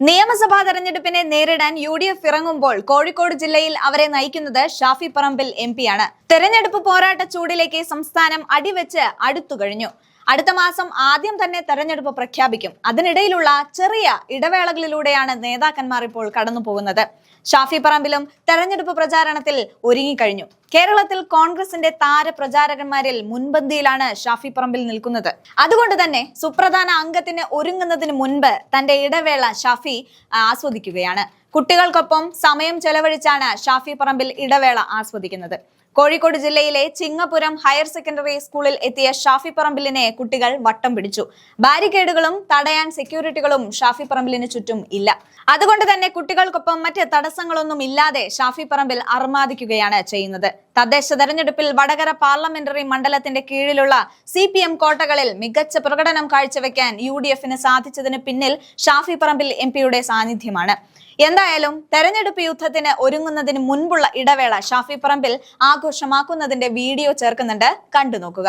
നിയമസഭാ തെരഞ്ഞെടുപ്പിനെ നേരിടാൻ യു ഡി എഫ് ഇറങ്ങുമ്പോൾ കോഴിക്കോട് ജില്ലയിൽ അവരെ നയിക്കുന്നത് ഷാഫി പറമ്പിൽ എം പിയാണ് തെരഞ്ഞെടുപ്പ് പോരാട്ട ചൂടിലേക്ക് സംസ്ഥാനം അടിവെച്ച് അടുത്തു കഴിഞ്ഞു. അടുത്ത മാസം ആദ്യം തന്നെ തെരഞ്ഞെടുപ്പ് പ്രഖ്യാപിക്കും. അതിനിടയിലുള്ള ചെറിയ ഇടവേളകളിലൂടെയാണ് നേതാക്കന്മാർ ഇപ്പോൾ കടന്നു പോകുന്നത്. ഷാഫി പറമ്പിലും തെരഞ്ഞെടുപ്പ് പ്രചാരണത്തിൽ ഒരുങ്ങിക്കഴിഞ്ഞു. കേരളത്തിൽ കോൺഗ്രസിന്റെ താര പ്രചാരകന്മാരിൽ മുൻപന്തിയിലാണ് ഷാഫി പറമ്പിൽ നിൽക്കുന്നത്. അതുകൊണ്ട് തന്നെ സുപ്രധാന അംഗത്തിന് ഒരുങ്ങുന്നതിന് മുൻപ് തന്റെ ഇടവേള ഷാഫി ആസ്വദിക്കുകയാണ്. കുട്ടികൾക്കൊപ്പം സമയം ചെലവഴിച്ചാണ് ഷാഫി പറമ്പിൽ ഇടവേള ആസ്വദിക്കുന്നത്. കോഴിക്കോട് ജില്ലയിലെ ചിങ്ങപുരം ഹയർ സെക്കൻഡറി സ്കൂളിൽ എത്തിയ ഷാഫി പറമ്പിലിനെ കുട്ടികൾ വട്ടം പിടിച്ചു. ബാരിക്കേഡുകളും തടയാൻ സെക്യൂരിറ്റികളും ഷാഫി പറമ്പിലിന് ചുറ്റും ഇല്ല. അതുകൊണ്ട് തന്നെ കുട്ടികൾക്കൊപ്പം മറ്റ് തടസ്സങ്ങളൊന്നും ഇല്ലാതെ ഷാഫി പറമ്പിൽ അർമാദിക്കുകയാണ് ചെയ്യുന്നത്. തദ്ദേശ തെരഞ്ഞെടുപ്പിൽ വടകര പാർലമെന്ററി മണ്ഡലത്തിന്റെ കീഴിലുള്ള സി പി എം കോട്ടകളിൽ മികച്ച പ്രകടനം കാഴ്ചവെക്കാൻ യു ഡി എഫിന് സാധിച്ചതിന് പിന്നിൽ ഷാഫി പറമ്പിൽ എം പിയുടെ സാന്നിധ്യമാണ്. എന്തായാലും തെരഞ്ഞെടുപ്പ് യുദ്ധത്തിന് ഒരുങ്ങുന്നതിന് മുൻപുള്ള ഇടവേള ഷാഫി പറമ്പിൽ ആഘോഷമാക്കുന്നതിന്റെ വീഡിയോ ചേർക്കുന്നുണ്ട്. കണ്ടു നോക്കുക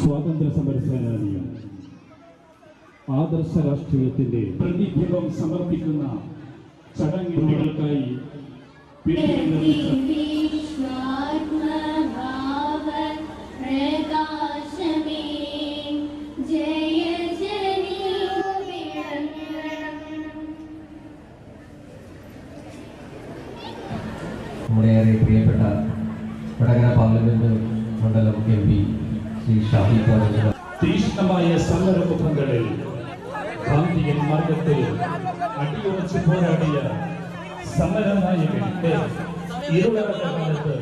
സ്വാതന്ത്ര്യ സമര സേനാനിയും ആദർശ രാഷ്ട്രീയത്തിന്റെ പ്രതിഭം സമർപ്പിക്കുന്ന ചടങ്ങുകൾക്കായി നിർമ്മിച്ച ഏറെ പ്രിയപ്പെട്ട വടകര പാർലമെന്റ് മണ്ഡലം എം പി ശ്രീ ഷാഹി തീക്ഷ്ണമായ സമരമുഖങ്ങളിൽ ഗാന്ധിയൻ മാർഗത്തിൽ അടിയുറച്ച് പോരാടിയ സമരനായകന്റെ ഇരുളറ കാലത്ത്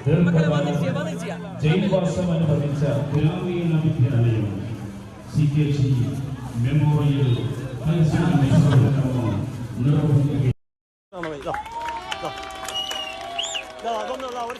ദീർഘകാലം ജയിൽവാസം അനുഭവിച്ച ഗ്രാമീണ വിദ്യാലയം C K C memorial higher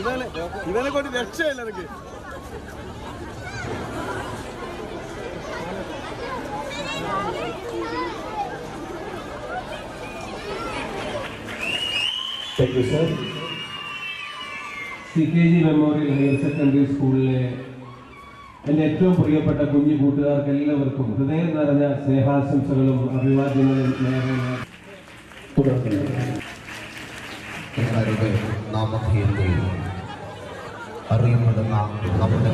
ഇവനെ ഇവനെ കൊണ്ട് രക്ഷയില്ല എനിക്ക്. C K G memorial higher secondary സ്കൂളിലെ എന്റെ ഏറ്റവും പ്രിയപ്പെട്ട കുഞ്ഞു കൂട്ടുകാർക്ക് എല്ലാവർക്കും ഹൃദയം നിറഞ്ഞ സ്നേഹാശംസകളും അഭിവാദ്യങ്ങളും നേരുന്നു. നാമധേയത്തിൽ അറിയപ്പെടുന്ന നമ്മുടെ